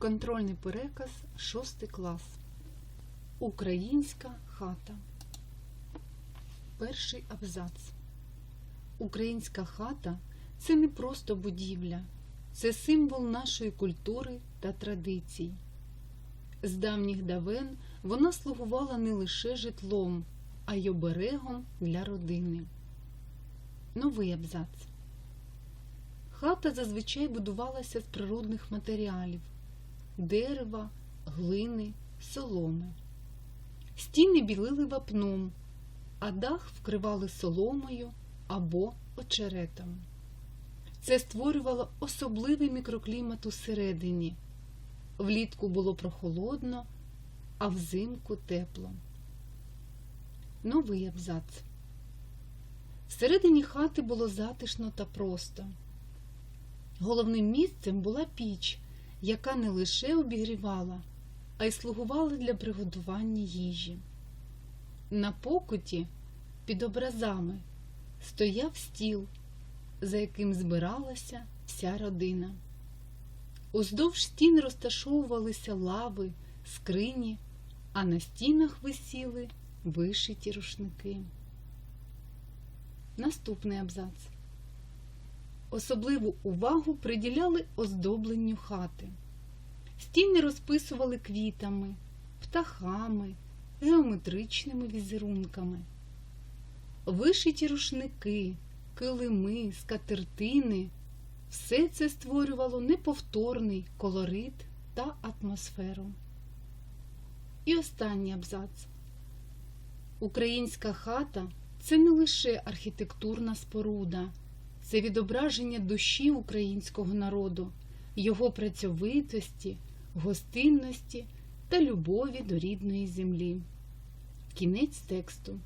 Контрольний переказ 6 клас. Українська хата. Перший абзац. Українська хата це не просто будівля, це символ нашої культури та традицій. З давніх давен вона слугувала не лише житлом, а й оберегом для родини. Новий абзац. Хата зазвичай будувалася з природних матеріалів дерева, глини, соломи. Стіни білили вапном, а дах вкривали соломою або очеретом. Це створювало особливий мікроклімат усередині. Влітку було прохолодно, а взимку тепло. Новий абзац. Всередині хати було затишно та просто. Головним місцем була піч, яка не лише обігрівала, а й слугувала для приготування їжі. На покуті під образами стояв стіл, за яким збиралася вся родина. Уздовж стін розташовувалися лави, скрині, а на стінах висіли вишиті рушники. Наступний абзац. Особливу увагу приділяли оздобленню хати. Стіни розписували квітами, птахами, геометричними візерунками. Вишиті рушники, килими, скатертини все це створювало неповторний колорит та атмосферу. І останній абзац. Українська хата це не лише архітектурна споруда, це відображення душі українського народу, його працьовитості, гостинності та любові до рідної землі. Кінець тексту.